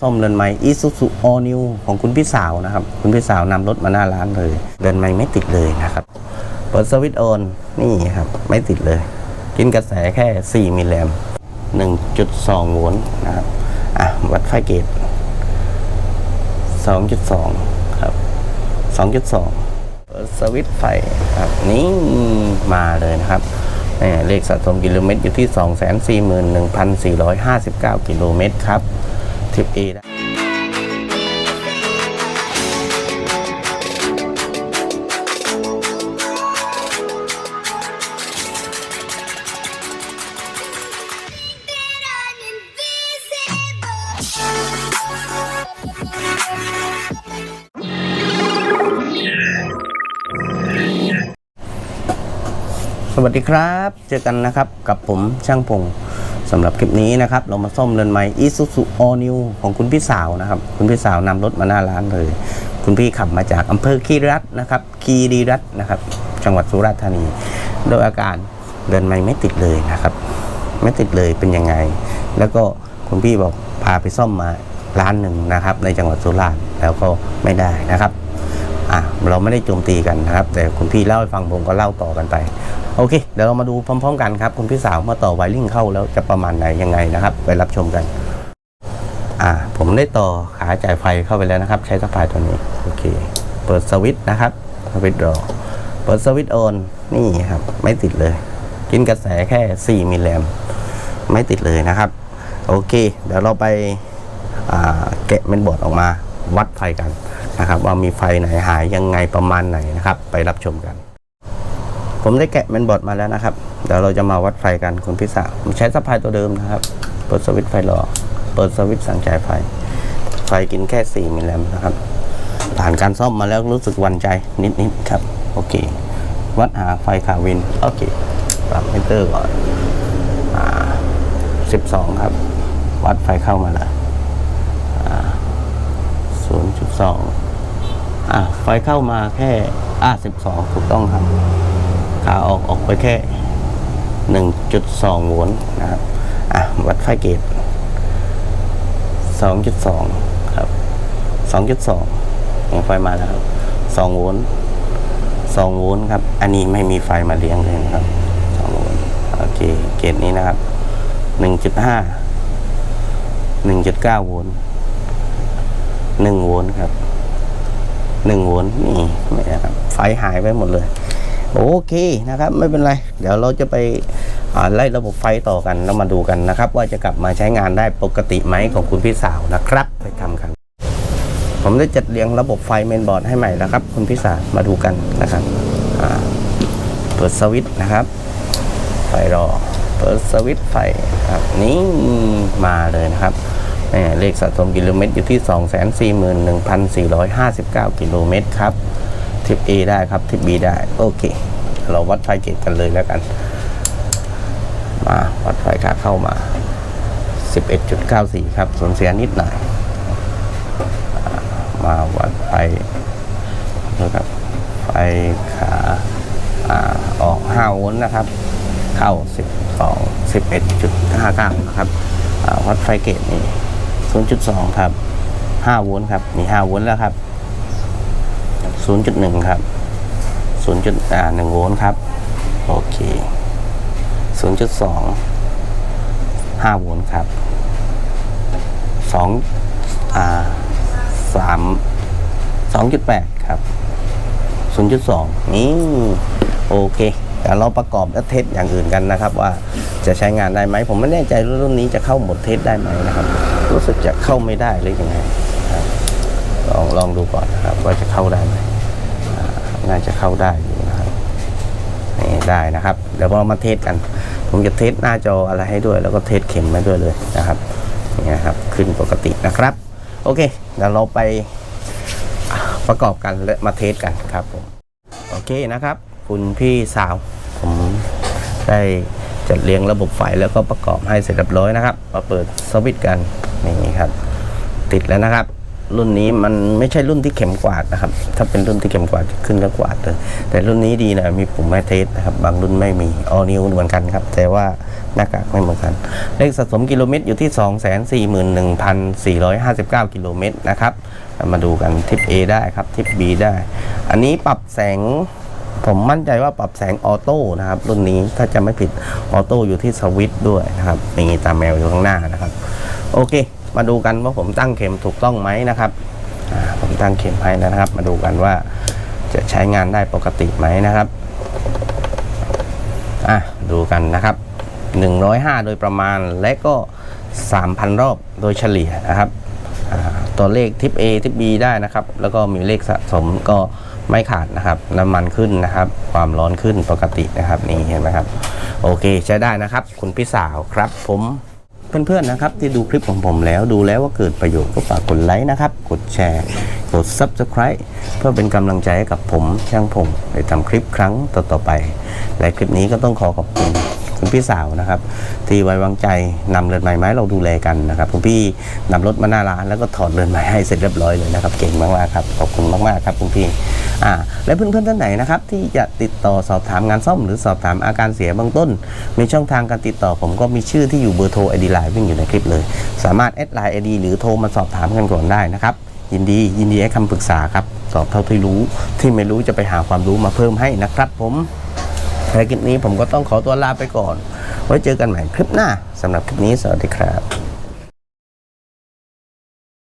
ส้มเรือนไม้อีซูซูออนิวของคุณพี่สาวนะครับ คุณพี่สาวนำรถมาหน้าร้านเลย เรือนไม้ไม่ติดเลยนะครับ เปิดสวิตช์โอน นี่ครับ ไม่ติดเลย กินกระแสแค่ 4 มิลลิแอมป์1.2 โวลต์นะครับ อะ วัดไฟเกต 2.2 ครับ 2.2 เปิดสวิตช์ไฟครับ นี่มาเลยนะครับนี่เลขสะสมกิโลเมตรอยู่ที่ 241,459 กิโลเมตรครับ ทิป A ได้สวัสดีครับ เจอกันนะครับกับผมช่างพง สำหรับคลิปนี้นะครับเรามาซ่อมเรือนไม้อีซูซูออนิวของคุณพี่สาวนะครับ คุณพี่สาวนำรถมาหน้าร้านเลย คุณพี่ขับมาจากอำเภอคีรีรัตนะครับคีรีรัตน์นะครับ จังหวัดสุราษฎร์ธานี โดยอาการเรือนไม้ไม่ติดเลยนะครับ ไม่ติดเลยเป็นยังไง แล้วก็คุณพี่บอกพาไปซ่อมมาร้านหนึ่งนะครับ ในจังหวัดสุราษฎร์แล้วก็ไม่ได้นะครับ อะเราไม่ได้โจมตีกันนะครับ แต่คุณพี่เล่าให้ฟังผมก็เล่าต่อกันไป โอเค เดี๋ยวเรามาดูพร้อม ๆ กันครับคุณพี่สาวมาต่อไวริ่งเข้าแล้วจะประมาณไหนยังไงนะครับ ไปรับชมกัน อ่า ผมได้ต่อขาจ่ายไฟเข้าไปแล้วนะครับ ใช้สายตัวนี้โอเค เปิดสวิตช์นะครับสวิตช์รอเปิดสวิตช์ออนนี่ครับไม่ติดเลย กินกระแสแค่ 4มิลลิแอมไม่ติดเลยนะครับ โอเค เดี๋ยวเราไปอ่าแกะเมนบอร์ดออกมาวัดไฟกัน นะครับว่ามีไฟไหนหายยังไงประมาณไหนนะครับ ไปรับชมกัน ผมได้แกะเมนบอร์ดมาแล้วนะครับเดี๋ยวเราจะมาวัดไฟกันคุณพิสาวผมใช้สปายตัวเดิมนะครับเปิดสวิตช์ไฟรอเปิดสวิตช์สั่งจ่ายไฟ ไฟกินแค่4มิลลิแอมนะครับ ผ่านการซ่อมมาแล้วรู้สึกวันใจนิดๆครับโอเค วัดหาไฟขาวินโอเคปรับมิเตอร์ก่อนอ่า12 ครับ วัดไฟเข้ามาแล้วอ่า0.2 อ่าไฟเข้ามาแค่อ่า12ถูกต้องครับ ขาออกออกไปแค่1.2โวลต์นะครับอะวัดไฟเกต2.2ครับ2.2ยังไฟมาแล้วครับ2โวลต์2โวลต์ครับ อันนี้ไม่มีไฟมาเลี้ยงเลยนะครับ2โวลต์โอเคเกตนี้นะครับ1.5 1.9โวลต์1โวลต์ครับ 1โวลต์นี่ไม่นะครับไฟหายไปหมดเลย โอเคนะครับไม่เป็นไร เดี๋ยวเราจะไปไล่ระบบไฟต่อกันแล้วมาดูกันนะครับ ว่าจะกลับมาใช้งานได้ปกติไหมของคุณพี่สาวนะครับ ไปทำกัน ผมได้จัดเรียงระบบไฟเมนบอร์ดให้ใหม่แล้วครับ คุณพี่สาวมาดูกันนะครับเปิดสวิตช์นะครับ ไฟรอ เปิดสวิตช์ไฟครับนี่มาเลยนะครับ เลขสะสมกิโลเมตรอยู่ที่ 241,459 กิโลเมตรครับทิป A ได้ครับทิป B ได้ โอเค เราวัดไฟเกตกันเลยแล้วกัน มาวัดไฟขาเข้ามา 11.94 ครับสูญเสียนิดหน่อย มาวัดไฟนะครับไฟขาออก 5 โวลต์นะครับ เข้า 12 11.59 นะครับวัดไฟเกตนี่ 0.2 ครับ 5 โวลต์ครับนี่5โวลต์แล้วครับ 0.1 ครับ0อ่า1โวลต์ครับ โอเค 0.2 5 โวลต์ครับ2อ่า3 2.8 ครับ 0.2 นี่ โอเค เดี๋ยวเราประกอบและเทสอย่างอื่นกันนะครับ ว่าจะใช้งานได้ไหมผมไม่แน่ใจรุ่นนี้จะเข้าหมดเทสได้ไหมนะครับ รู้สึกจะเข้าไม่ได้หรือยังไงลองลองดูก่อนนะครับว่าจะเข้าได้ไหมน่าจะเข้าได้อยู่นะครับนี่ได้นะครับ เดี๋ยวเรามาเทสกัน ผมจะเทสหน้าจออะไรให้ด้วย แล้วก็เทสเข็มมาด้วยเลยนะครับนี่นะครับขึ้นปกตินะครับ โอเคเดี๋ยวเราไปประกอบกันและมาเทสกันครับผมโอเคนะครับ คุณพี่สาว ผมได้จัดเรียงระบบไฟแล้วก็ประกอบให้เสร็จเรียบร้อยนะครับมาเปิดสวิตช์กันนี่ครับ ติดแล้วนะครับ รุ่นนี้มันไม่ใช่รุ่นที่เข็มกวาดนะครับ ถ้าเป็นรุ่นที่เข็มกวาดจะขึ้นแล้วกวาดเลยแต่รุ่นนี้ดีนะมีปุ่มแม่เทสนะครับ บางรุ่นไม่มีออนิวเหมือนกันครับ แต่ว่าหน้ากากไม่เหมือนกัน เลขสะสมกิโลเมตรอยู่ที่ 241,459 กิโลเมตรนะครับ มาดูกันทิป A ได้ครับทิป B ได้ อันนี้ปรับแสง ผมมั่นใจว่าปรับแสงออโต้นะครับ รุ่นนี้ถ้าจะไม่ผิดออโต้อยู่ที่สวิตด้วยนะครับมีตาแมวอยู่ข้างหน้านะครับ โอเค มาดูกันว่าผมตั้งเข็มถูกต้องไหมนะครับผมตั้งเข็มให้นะครับ มาดูกันว่าจะใช้งานได้ปกติไหมนะครับอะดูกันนะครับ 105 โดยประมาณและก็ 3,000 รอบโดยเฉลี่ยนะครับ ตัวเลขทิป A ทิป B ได้นะครับ แล้วก็มีเลขสะสมก็ ไม่ขาดนะครับ น้ำมันขึ้นนะครับ ความร้อนขึ้นปกตินะครับนี่เห็นไหมครับ โอเคใช้ได้นะครับ คุณพี่สาวครับผมเพื่อนๆนะครับที่ดูคลิปของผมแล้วดูแล้วว่าเกิดประโยชน์ก็ฝากกดไลค์นะครับ กดแชร์ กด Subscribe เพื่อเป็นกำลังใจให้กับผมช่างผมได้ทำคลิปครั้งต่อๆไป และคลิปนี้ก็ต้องขอขอบคุณ คุณพี่สาวนะครับที่ไว้วางใจนำเรือนใหม่ไม้เราดูแลกันนะครับคุณพี่นำรถมาหน้าร้านแล้วก็ถอดเรือนใหม่ให้เสร็จเรียบร้อยเลยนะครับเก่งมากๆครับขอบคุณมากๆครับคุณพี่อ่าและเพื่อนๆท่านไหนนะครับที่จะติดต่อสอบถามงานซ่อมหรือสอบถามอาการเสียเบื้องต้น มีช่องทางการติดต่อผมก็มีชื่อที่อยู่เบอร์โทรไอดีไลน์วิ่งอยู่ในคลิปเลย สามารถแอดไลน์ไอดีหรือโทรมาสอบถามกันก่อนได้นะครับยินดียินดีให้คำปรึกษาครับ สอบเท่าที่รู้ ที่ไม่รู้จะไปหาความรู้มาเพิ่มให้นะครับผม ในคลิปนี้ผมก็ต้องขอตัวลาไปก่อน ไว้เจอกันใหม่คลิปหน้าสำหรับคลิปนี้สวัสดีครับ